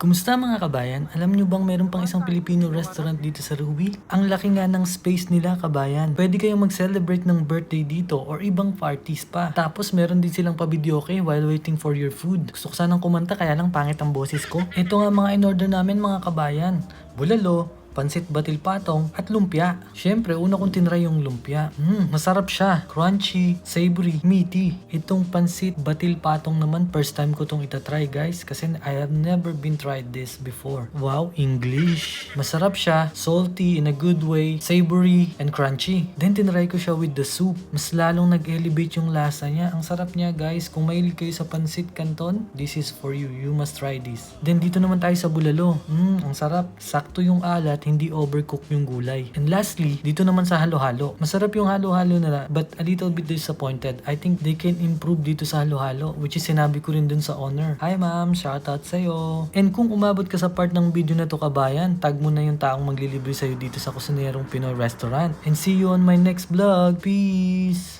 Kumusta mga kabayan? Alam nyo bang meron pang isang Filipino restaurant dito sa Ruby? Ang laki nga ng space nila kabayan. Pwede kayong mag-celebrate ng birthday dito or ibang parties pa. Tapos meron din silang pa-videoke while waiting for your food. Gusto ko sanang kumanta kaya lang pangit ang boses ko. Ito nga mga in-order namin mga kabayan. Bulalo, pansit batil patong, at lumpia. Siyempre, una kong tinry yung lumpia. Mm, masarap siya. Crunchy, savory, meaty. Itong pansit batil patong naman, first time ko tong itatry guys. Kasi I have never been tried this before. Wow, English. Masarap siya, salty in a good way, savory, and crunchy. Then tinry ko siya with the soup. Mas lalong nag-elevate yung lasa niya. Ang sarap niya guys. Kung mahilig kayo sa pansit canton, this is for you. You must try this. Then dito naman tayo sa bulalo. Mm, ang sarap. Sakto yung alat, hindi overcook yung gulay. And lastly, dito naman sa halo-halo. Masarap yung halo-halo nila, but a little bit disappointed. I think they can improve dito sa halo-halo, which is sinabi ko rin dun sa honor. Hi ma'am, shoutout sa'yo. And kung umabot ka sa part ng video na to kabayan, tag mo na yung taong maglilibre sa'yo dito sa Kusinerong Pinoy Restaurant. And see you on my next vlog. Peace!